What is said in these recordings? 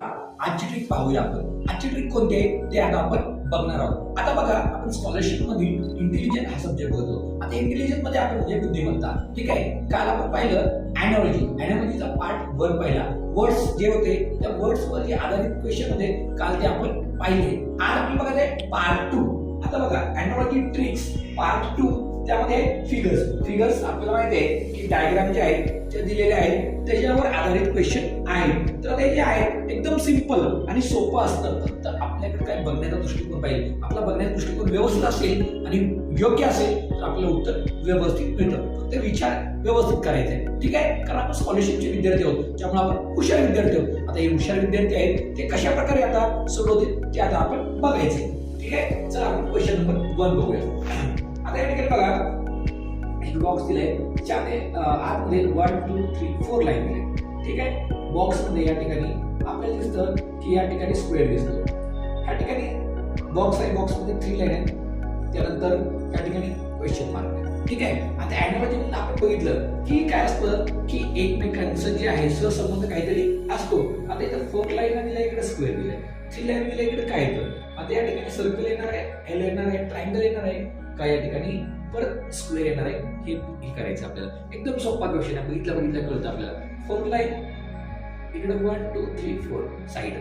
आजची ट्रिक पाहूया आपण. आजची ट्रिक कोणते ते आता आपण बघणार आहोत. आता बघा आपण स्कॉलरशिप मधील इंटेलिजंट हा सब्जेक्ट होतो आता इंटेलिजन्समध्ये आपण म्हणजे बुद्धिमत्ता ठीक आहे? काल आपण पाहिलं अॅनॉलॉजी अॅनॉलॉजीचा पार्ट वर पहिला. वर्ड्स जे होते त्या वर्ड्स वरती आधारित क्वेश्चन होते. काल ते आपण पाहिले. आज आपण बघायचं पार्ट टू आता बघा अॅनॉलॉजी ट्रिक्स पार्ट टू त्यामध्ये फिगर्स फिगर्स आपल्याला माहिती आहे की डायग्राम जे आहेत जे दिलेले आहेत त्याच्यावर आधारित क्वेश्चन आहेत. तर ते जे आहेत एकदम सिंपल आणि सोपं असतं. फक्त आपल्याकडे काय बघण्याचा दृष्टिकोन पाहिजे. आपला बघण्याचा दृष्टिकोन व्यवस्थित असेल आणि योग्य असेल तर आपलं उत्तर व्यवस्थित मिळतं. फक्त विचार व्यवस्थित करायचे. आहे. ठीक आहे? कारण आपण स्कॉलरशिपचे विद्यार्थी आहोत त्यामुळे आपण हुशार विद्यार्थी आहोत. आता हे हुशार विद्यार्थी आहेत ते कशा प्रकारे आता सोडवतील ते आता आपण बघायचे ठीक आहे? चला आपण क्वेश्चन नंबर वन बघूया. आता या ठिकाणी बघा. एक बॉक्स दिलाय चार अं, आतमध्ये one two three four line दिले. ठीक आहे? बॉक्समध्ये या ठिकाणी आपल्याला दिसतं की या ठिकाणी स्क्वेअर दिसतो. या ठिकाणी बॉक्स आहे बॉक्समध्ये थ्री लाईन आहे त्यानंतर या ठिकाणी क्वेश्चन मार्क आहे. ठीक आहे? आता अॅनॉलॉजी आपण बघितलं की काय असतं की एकमेकांचं जे आहे सहसंबंध काहीतरी असतो. आता इथं फोर लाईन दिला इकडे स्क्वेअर दिलाय. थ्री लाईन दिला इकडे काय येतं? आता या ठिकाणी सर्कल येणार आहे एल येणार आहे ट्रायंगल येणार आहे. काय या ठिकाणी परत स्क्वेअर येणार आहे. हे हे करायचं आपल्याला. एकदम सोपा क्वेश्चन आहे. बघितलं बघितलं कळतं आपल्याला. फोर लाईन इकडे one two three four side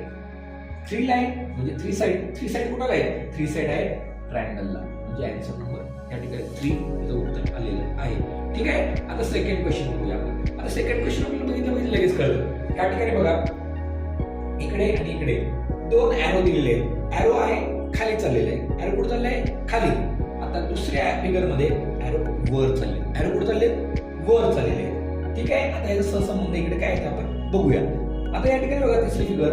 three line म्हणजे थ्री साईड थ्री साईड कुठं आहे थ्री साईड आहे ट्रायंगलला म्हणजे अँसर नंबर या ठिकाणी थ्री उत्तर आलेलं आहे. ठीक आहे? आता सेकंड क्वेश्चन बघूया आपण. आता सेकंड क्वेश्चन आपल्याला बघितलं म्हणजे लगेच कळलं. या ठिकाणी बघा. इकडे आणि इकडे. दोन ॲरो दिलेले आहेत. ॲरो आहे खाली चाललेले आहे ॲरो कुठं चाललाय? खाली. आता दुसऱ्या फिगरमध्ये ॲरो वर चालले. ॲरो कुठे चालले? वर चाललेले आहेत. ठीक आहे? आता याचा सहसंबंध इकडे काय आहे आपण बघूया. आता या ठिकाणी बघा तिसरी फिगर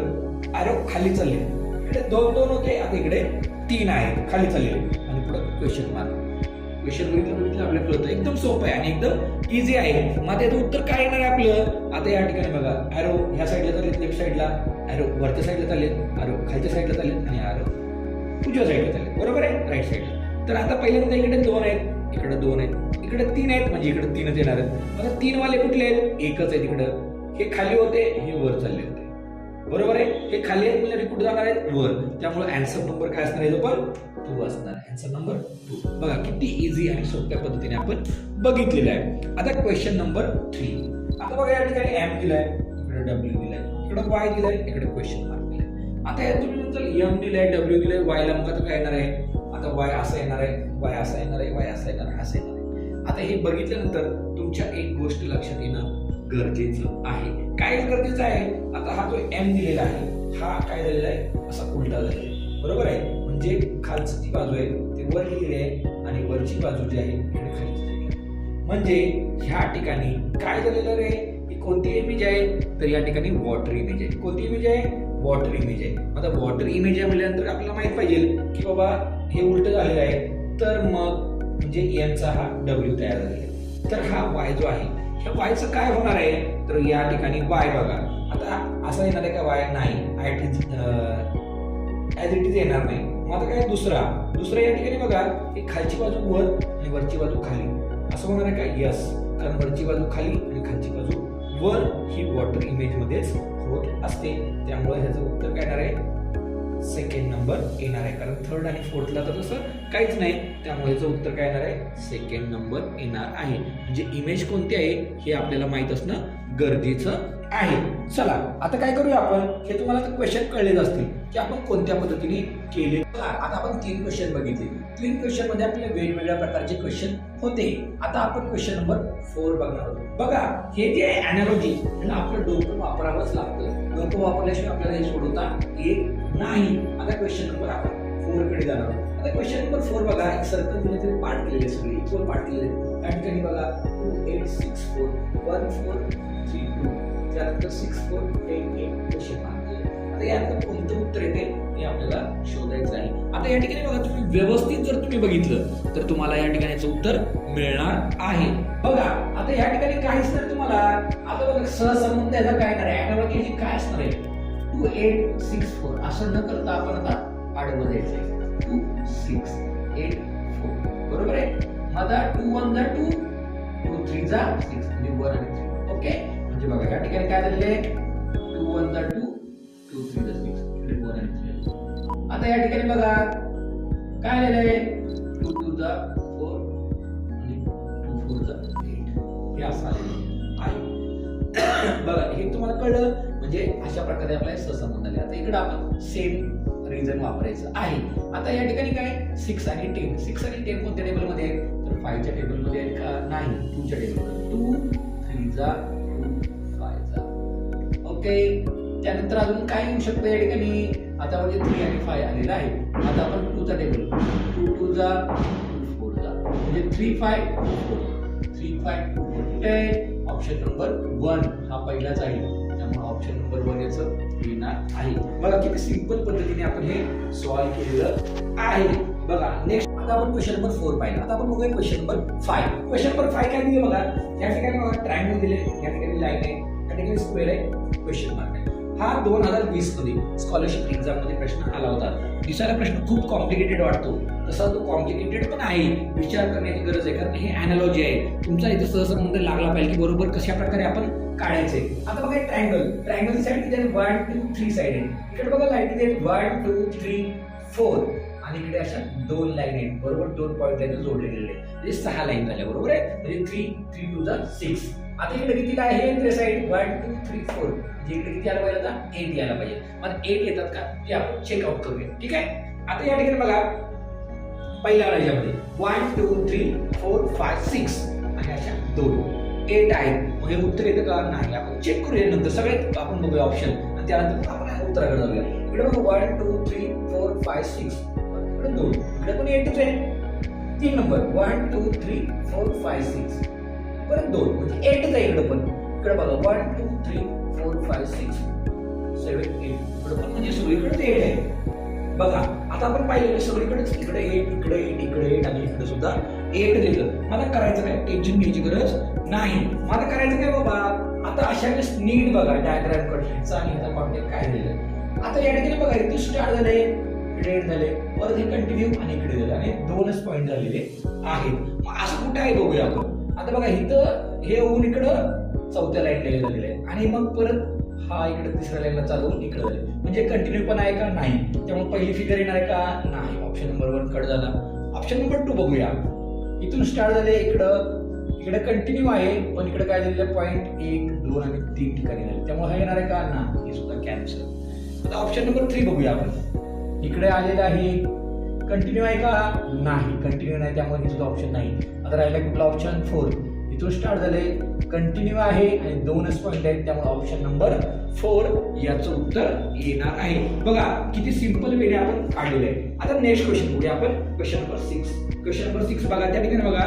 ॲरो खाली चालले. इकडे दोन दोन होते. आता इकडे तीन आहेत खाली चाललेले. आणि पुढे क्वेश्चन मार्क क्वेश्चन बघितलं बघितलं आपल्याला कळतं. एकदम सोपं आहे आणि एकदम इझी आहे. मग आता याचं उत्तर काय येणार आहे आपलं? आता या ठिकाणी बघा. ॲरो ह्या साईडला चाललेत लेफ्ट साईडला ॲरो वरच्या साईडला चाललेत. ॲरो खालच्या साईडला चाललेत. आणि ॲरो उजव्या साईडला चाललेत. बरोबर आहे? राईट साईडला तर आता पहिल्यांदा इकडे दोन आहेत इकडे दोन आहेत इकडे तीन आहेत म्हणजे इकडे तीनच येणार आहेत. आता तीन वाले कुठले आहेत? एकच आहेत इकडं. हे खाली होते हे वर चालले होते. बरोबर आहे? हे खाली आहेत म्हणजे कुठे जाणार आहेत? वर. त्यामुळे अँसर नंबर काय असणार आहे पण टू असणार अँसर नंबर टू बघा किती इझी आणि सोप्या पद्धतीने आपण बघितलेलं आहे. आता क्वेश्चन नंबर थ्री आता बघा या ठिकाणी एम दिलाय इकडे डब्ल्यू दिलाय इकडे वाय दिलाय इकडे क्वेश्चन मार्क दिलाय. आता या तुम्ही म्हणताल एम दिलाय डब्ल्यू दिलाय वाय ला मग आता काय येणार आहे? आता वाय असं येणार आहे वाय असं येणार आहे वाय असं येणार आहे असं येणार आहे. आता हे बघितल्यानंतर तुमच्या एक गोष्ट लक्षात येणं गरजेचं आहे. काय गरजेचं आहे? आता हा जो एम दिलेला आहे हा काय झालेला आहे? असा उलटा झालेला आहे. बरोबर आहे? म्हणजे खालची जी बाजू आहे ती वर गेलेली आहे आणि वरची बाजू जी आहे खाली म्हणजे ह्या ठिकाणी काय झालेलं रे ही कोणती इमेज आहे? तर या ठिकाणी वॉटर इमेज आहे. कोणती इमेज आहे? वॉटर इमेज आहे. आता वॉटर इमेज आहे म्हटल्यानंतर आपल्याला माहीत पाहिजे की बाबा हे उलट झालेलं आहे. तर मग म्हणजे यांचा हा डब्ल्यू तयार झालेला आहे. तर हा वाय जो आहे ह्या वायचं काय होणार आहे? तर या ठिकाणी वाय बघा. आता असं येणार आहे का वाय नाही. I T as it is येणार नाही. मग आता काय दुसरा? दुसरा या ठिकाणी बघा. ही खालची बाजू वर आणि वरची बाजू खाली. असं होणार आहे का? यस कारण वरची बाजू खाली आणि खालची बाजू वर ही वॉटर इमेजमध्येच होत असते. त्यामुळे ह्याचं उत्तर काय येणार आहे? सेकंड नंबर येणार आहे. कारण थर्ड आणि फोर्थला तर तसं काहीच नाही. त्यामुळे याचं उत्तर काय येणार आहे? सेकंड नंबर येणार आहे. म्हणजे इमेज कोणती आहे? हे आपल्याला माहीत असणं गरजेचं आहे. चला आता काय करूया आपण? हे तुम्हाला क्वेश्चन कळलेच असतील की आपण कोणत्या पद्धतीने केले. आता आपण तीन क्वेश्चन बघितले. तीन क्वेश्चनमध्ये आपल्याला वेगवेगळ्या प्रकारचे क्वेश्चन होते. आता आपण क्वेश्चन नंबर फोर बघणार आहोत. बघा हे जे आहे अॅनॉलॉजी आपलं डोकं वापरावंच लागतं. डोकं वापरल्याशिवाय आपल्याला हे सोडवता येत नाही. आता क्वेश्चन नंबर आपण फोरकडे जाणार आहोत. आता क्वेश्चन नंबर फोर बघा एक सर्कल दिले तरी पार्ट केलेले सगळे इक्वल पार्ट केलेले. त्या ठिकाणी बघा two eight six four one four three two त्यानंतर सिक्स फोर एट एट असे मार्क आता यातलं कोणतं उत्तर येते हे आपल्याला शोधायचं आहे. आता या ठिकाणी बघा तुम्ही व्यवस्थित जर तुम्ही बघितलं तर तुम्हाला या ठिकाणी याचं उत्तर मिळणार आहे. बघा आता या ठिकाणी काय असणार तुम्हाला. आता बघा सहसंबंध याचा काय येणार आहे? काय असणार आहे? टू एट सिक्स फोर असं न करता आपण आता आडवं द्यायचं टू सिक्स एट फोर बरोबर आहे? माझा टू वन जा टू टू थ्री जा सिक्स म्हणजे वन आणि थ्री ओके म्हणजे बघा या ठिकाणी काय झालेलं आहे? टू वन जा टू टू थ्री जा सिक्स म्हणजे वन आणि थ्री आता या ठिकाणी बघा काय आलेलं आहे? टू टू जा अशा प्रकारे आपला सहसंबंध आले आता इकडे आपण सेम रिझन वापरायचं आहे. आता या ठिकाणी काय सिक्स आणि टेन सिक्स आणि टेन कोणत्या टेबलमध्ये आहेत? तर फायच्या टेबलमध्ये आहेत का? नाही. टूच्या टेबलमध्ये टू थ्रीचा टू फायचा ओके त्यानंतर अजून काय येऊ शकतं या ठिकाणी? आता म्हणजे थ्री आणि फाय आलेला आहे. आता आपण टूचा टेबल टू टू जा टू फोर जा म्हणजे three five two four three five two four कुठे आहे? ऑप्शन नंबर वन हा पहिलाच आहे. ऑप्शन नंबर वन याचं येणार आहे. बघा किती सिंपल पद्धतीने आपण हे सॉल्व्ह केलेलं आहे. बघा नेक्स्ट आता आपण क्वेश्चन नंबर फोर पाहिला. आता आपण बघूया question number five question number five काय दिले बघा? या ठिकाणी बघा ट्रायंगल दिले या ठिकाणी लाईन आहे या ठिकाणी स्क्वेअर आहे क्वेश्चन मार्क आहे. हा दोन हजार वीसमध्ये स्कॉलरशिप एक्झाममध्ये प्रश्न आला होता. दिसायला प्रश्न खूप कॉम्प्लिकेटेड वाटतो. तसा तो कॉम्प्लिकेटेड पण आहे. विचार करण्याची गरज आहे. कारण हे अॅनॉलॉजी आहे. तुमचा इथे सहसंबंध लागला पाहिजे की बरोबर कशा प्रकारे आपण काढायचे. आता बघा ट्रायंगल ट्रायंगल साईड किती वन टू थ्री साईड आहे इकडे बघा लाइट किती आहेत वन टू थ्री फोर आणि इकडे अशा दोन लाईन आहेत. बरोबर दोन पॉईंट लाईन जोडले गेलेले म्हणजे सहा लाईन झाल्या. बरोबर आहे? म्हणजे थ्री थ्री टू जा सिक्स आता इकडे किती काय आहे? इकडे side one two three four जे इकडे किती आला पाहिजे आता? एट यायला पाहिजे. मग एट येतात का? ते आपण चेकआउट करूया. ठीक आहे? आता या ठिकाणी बघा. पहिल्या राज्यामध्ये one two three four five six आणि अशा दोन. एट आहेत. मग हे उत्तर येतं का? नाही. आपण चेक करूया नंतर. सगळ्यात आपण बघूया ऑप्शन आणि त्यानंतर आपण उत्तराकडे जाऊया. इकडे बघा. One two three four five six इकडे दोन. इकडे पण एटच आहे. तीन number one two three four five six परत दोन म्हणजे एटच आहे इकडं पण. इकडे बघा one two three four five six seven eight इकडं पण म्हणजे सगळीकडे एट आहे. बघा आता आपण पाहिलं सगळीकडेच इकडे एट इकडे एट इकडे एट आणि इकडे सुद्धा एट दिलं. मला करायचं काय? टेन्शन घ्यायची गरज नाही. मला करायचं काय बाबा? आता अशा वेळेस नीट बघा डायग्रामकडे आणि ह्याचा कॉन्टॅक्ट काय दिलं. आता या ठिकाणी बघा इथे स्टार्ट झाले रेड झाले परत हे कंटिन्यू आणि इकडे झाले. आणि दोनच पॉईंट झालेले आहेत. मग असं कुठं आहे बघूया आपण? आता बघा इथं हे होऊन इकडं चौथ्या लाईनला झालेलं आहे आणि मग परत हा इकडे तिसऱ्या लाईनला चालवून इकडे झाले. म्हणजे कंटिन्यू पण आहे का? नाही. त्यामुळे पहिली फिगर येणार आहे का? नाही. ऑप्शन नंबर वन कट झाला. ऑप्शन नंबर टू बघूया. इथून स्टार्ट झाले इकडं. इकडे कंटिन्यू आहे पण इकडे काय झालेलं पॉईंट एक दोन आणि तीन ठिकाणी झाले. त्यामुळे हा येणार आहे का? नाही. हे सुद्धा कॅन्सल आता ऑप्शन नंबर थ्री बघूया आपण. इकडे आलेलं आहे. कंटिन्यू आहे का? नाही. कंटिन्यू नाही त्यामुळे हे सुद्धा ऑप्शन नाही. आता राहिला कुठला ऑप्शन फोर इथून स्टार्ट झाले. कंटिन्यू आहे आणि दोनच पॉईंट आहेत. त्यामुळे ऑप्शन नंबर फोर याचं उत्तर येणार आहे. बघा किती सिंपल वेने आपण काढलेलं आहे. आता नेक्स्ट क्वेश्चन पुढे आपण. Question number six question number six बघा. त्या ठिकाणी बघा.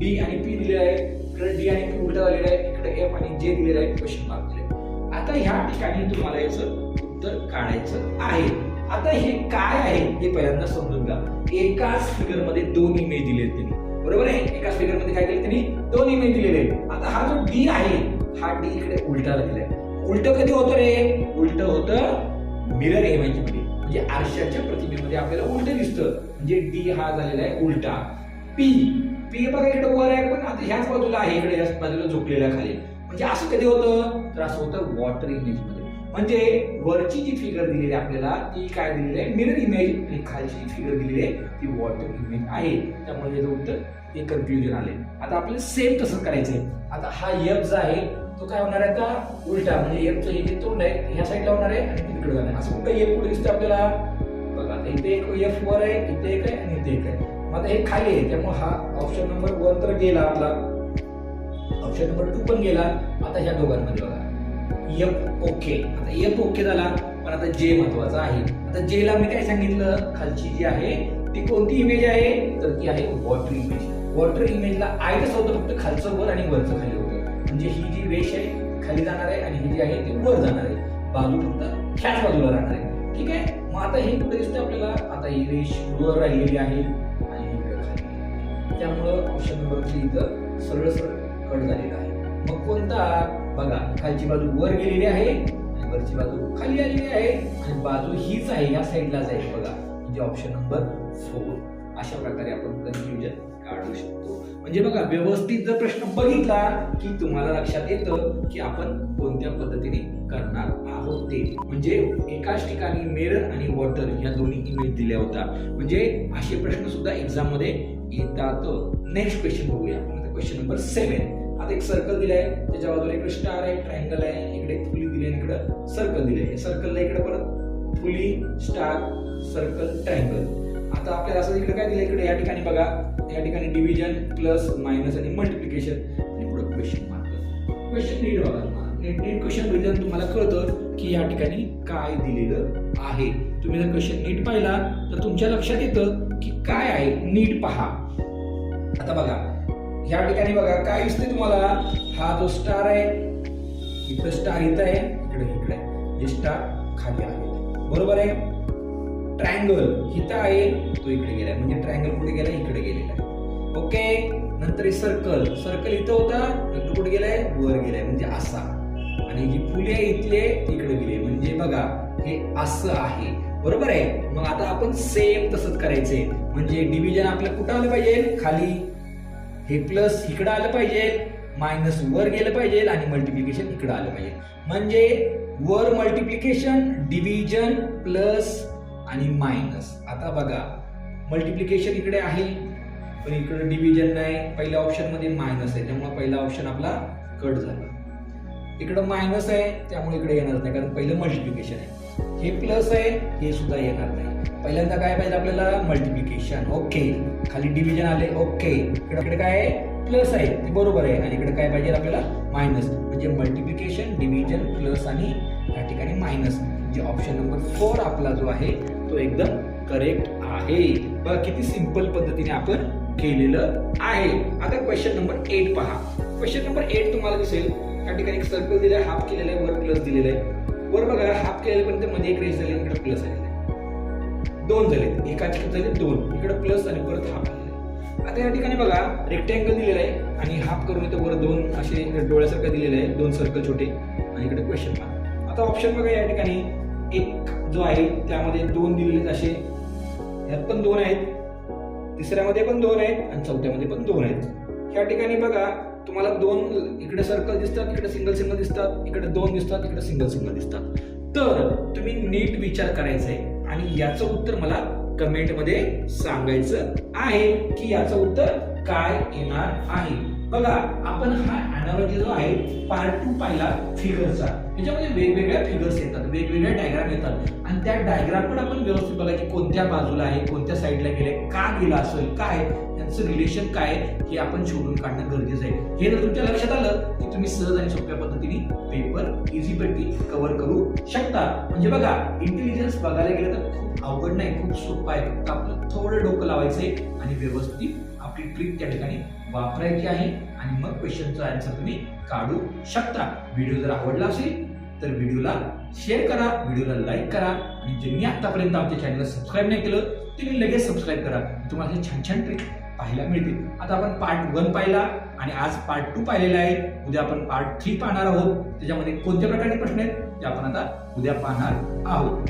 डी आणि पी दिलेलं आहे. इकडे डी आणि पी उलट झालेलं आहे. इकडे एफ आणि जे दिलेलं आहे. क्वेश्चन मार्क दिले आता ह्या ठिकाणी तुम्हाला याचं उत्तर काढायचं आहे. आता हे काय आहे हे पहिल्यांदा समजून घ्या. एकाच फिगरमध्ये दोन इमेज दिले त्यांनी. बरोबर आहे? एकाच फिगरमध्ये काय केलं त्यांनी दोन इमेज दिलेले आहेत. आता हा जो डी आहे हा डी इकडे उलटा दिलाय. उलट कधी होतं रे? उलट होतं मिरर इमेजमध्ये. म्हणजे आरशाच्या प्रतिमेमध्ये आपल्याला उलट दिसतं. म्हणजे डी हा झालेला आहे उलटा. पी पी बघा इकडे वर आहे पण आता ह्याच बाजूला आहे. इकडे ह्याच बाजूला झोपलेल्या खाली. म्हणजे असं कधी होतं? तर असं होतं. वॉटर इमेजमध्ये. म्हणजे वरची जी फिगर दिलेली आहे आपल्याला ती काय दिलेली आहे? मिरर इमेज आणि खालची जी फिगर दिलेली आहे ती वॉटर इमेज आहे. त्यामुळे याचं उत्तर हे कन्फ्युजन आले. आता आपल्याला सेम तसं आहे आता हा एफ जो आहे तो काय होणार आहे आता? उलटा म्हणजे एफचं हे जे तोंड आहे ह्या साईडला होणार आहे आणि तिकडे जाणार आहे. असं कुठं एफ कुठे दिसतं आपल्याला? बघा इथे एक एफ वर आहे इथे एक आहे आणि इथे एक आहे. मग आता हे खाली आहे त्यामुळे हा ऑप्शन नंबर वन तर गेला आपला. ऑप्शन नंबर टू पण गेला. आता ह्या दोघांमध्ये बघा. एफ ओके आता एफ ओके झाला पण आता जे महत्त्वाचा आहे. आता जे ला मी काय सांगितलं? खालची जी आहे ती कोणती इमेज आहे? तर ती आहे वॉटर इमेज वॉटर इमेजला आय कसं होतं फक्त खालचं वर आणि वरचं खाली होतं. म्हणजे ही जी वेश आहे खाली जाणार आहे आणि ही जी आहे ती वर जाणार आहे. बाजू फक्त ह्याच बाजूला राहणार आहे. ठीक आहे? मग आता हे कुठे दिसतं आपल्याला? आता ही रेश वर राहिलेली आहे आणि त्यामुळं ऑप्शन नंबर थ्री इथं सरळ सरळ कट झालेला आहे. मग कोणता? बघा खालची बाजू वर गेलेली आहे आणि वरची बाजू खाली आलेली आहे. आणि बाजू हीच आहे या साईडलाच आहे बघा. म्हणजे ऑप्शन नंबर फोर अशा प्रकारे आपण कन्फ्युजन काढू शकतो. म्हणजे बघा व्यवस्थित जर प्रश्न बघितला की तुम्हाला लक्षात येतं की आपण कोणत्या पद्धतीने करणार आहोत ते. म्हणजे एकाच ठिकाणी मिरर आणि वॉटर ह्या दोन्ही इमेज दिल्या होत्या. म्हणजे असे प्रश्न सुद्धा एक्झाममध्ये येतात. नेक्स्ट क्वेश्चन बघूया. क्वेश्चन नंबर सेव्हन आता एक सर्कल दिलाय त्याच्या बाजूला इकडे स्टार आहे ट्रायंगल आहे इकडे एक फुली दिली आणि इकडे सर्कल दिले सर्कलला इकडे परत फुली स्टार सर्कल ट्रायंगल आता आपल्याला असं इकडे काय दिलं इकडे या ठिकाणी बघा. या ठिकाणी डिव्हिजन प्लस मायनस आणि मल्टिप्लिकेशन आणि पुढे क्वेश्चन मार्क क्वेश्चन नीट बघा तुम्हाला. नीट नीट क्वेश्चन बघितलं तुम्हाला कळतं की या ठिकाणी काय दिलेलं आहे. तुम्ही जर क्वेश्चन नीट पाहिला तर तुमच्या लक्षात येतं की काय आहे? नीट पहा. आता बघा. या ठिकाणी बघा काय दिसते तुम्हाला. हा जो स्टार आहे इथं स्टार इथं आहे इकडे इकडे हे स्टार खाली आलेला आहे. बरोबर आहे? ट्रायंगल इथं आहे तो इकडे गेलाय. म्हणजे ट्रायंगल कुठे गेलाय? इकडे गेलेला आहे. ओके नंतर हे सर्कल सर्कल इथं होता इकडे कुठे गेलाय? वर गेलाय. म्हणजे असा आणि जी फुले आहे इथले तिकडे गेले. म्हणजे बघा हे असं आहे. बरोबर आहे? मग आता आपण सेम तसंच करायचंय. म्हणजे डिव्हिजन आपलं कुठं आलं पाहिजे? खाली. हे प्लस इकडं आलं पाहिजे मायनस वर गेलं पाहिजे आणि मल्टिप्लिकेशन इकडं आलं पाहिजे. म्हणजे वर मल्टिप्लिकेशन डिव्हिजन प्लस आणि मायनस आता बघा मल्टिप्लिकेशन इकडे आहे पण इकडे डिव्हिजन नाही. पहिल्या ऑप्शनमध्ये मायनस आहे त्यामुळे पहिला ऑप्शन आपला कट झाला. इकडं मायनस आहे त्यामुळे इकडे येणार नाही कारण पहिलं मल्टिप्लिकेशन आहे. हे प्लस आहे हे सुद्धा येणार नाही. पहिल्यांदा काय पाहिजे आपल्याला? मल्टिप्लिकेशन ओके खाली डिव्हिजन आले. ओके इकडे काय आहे? प्लस आहे. ते बरोबर आहे. आणि इकडे काय पाहिजे आपल्याला? मायनस म्हणजे मल्टिप्लिकेशन डिव्हिजन प्लस आणि या ठिकाणी मायनस म्हणजे ऑप्शन नंबर फोर आपला जो आहे तो एकदम करेक्ट आहे. बघा किती सिंपल पद्धतीने आपण केलेलं आहे. आता क्वेश्चन नंबर एट पहा. क्वेश्चन नंबर एट तुम्हाला दिसेल. या ठिकाणी एक सर्कल दिलं आहे हाफ केलेला आहे वर प्लस दिलेला आहे. वर बघा हाफ केल्यापर्यंत मध्ये एक रेस झाली इकडे प्लस आलेलं दोन झाले. एका किती झाले दोन. इकडे प्लस आणि परत हाफ आलेलं आता या ठिकाणी बघा रेक्टँगल दिलेलं आहे आणि हाफ करून इथं वर दोन असे डोळ्यासारखं दिलेलं आहे. दोन सर्कल छोटे आणि इकडे क्वेश्चन मार्क आता ऑप्शन बघा या ठिकाणी. एक जो आहे त्यामध्ये दोन दिलेले आहेत असे. ह्यात पण दोन आहेत. तिसऱ्यामध्ये पण दोन आहेत आणि चौथ्यामध्ये पण दोन आहेत. या ठिकाणी बघा तुम्हाला दोन इकडे सर्कल दिसतात इकडे सिंगल सिंगल दिसतात इकडे दोन दिसतात इकडे सिंगल सिंगल दिसतात. तर तुम्ही नीट विचार करायचा आहे आणि याचं उत्तर मला कमेंटमध्ये सांगायचं आहे की याचं उत्तर काय येणार आहे. बघा आपण हा अनालॉजी जो आहे पार्ट टू पाहिला फिगरचा त्याच्यामध्ये वेगवेगळ्या फिगर्स येतात वेगवेगळ्या डायग्राम येतात. आणि त्या डायग्राम पण आपण व्यवस्थित बघा की कोणत्या बाजूला आहे कोणत्या साईडला गेले का गेला असेल काय त्यांचं रिलेशन काय हे आपण शोधून काढणं गरजेचं आहे. हे जर तुमच्या लक्षात आलं की तुम्ही सहज आणि सोप्या पद्धतीने पेपर इझीपैकी कव्हर करू शकता. म्हणजे बघा इंटेलिजन्स बघायला गेलं तर खूप अवघड नाही खूप सोपं आहे. फक्त आपलं थोडं डोकं लावायचं आहे आणि व्यवस्थित आपली ट्रिक त्या ठिकाणी वापरायची आहे आणि मग क्वेश्चनचा आन्सर तुम्ही काढू शकता. व्हिडिओ जर आवडला असेल तर व्हिडिओला शेअर करा व्हिडिओला लाईक करा आणि ज्यांनी आतापर्यंत आमच्या चॅनलला सबस्क्राईब नाही केलं तुम्ही लगेच सबस्क्राईब करा. तुम्हाला हे छान छान ट्रिक पाहायला मिळतील. आता आपण पार्ट वन पाहिला आणि आज पार्ट टू पाहिलेला आहे उद्या आपण पार्ट थ्री पाहणार आहोत. त्याच्यामध्ये कोणत्या प्रकारचे प्रश्न आहेत ते आपण आता उद्या पाहणार आहोत.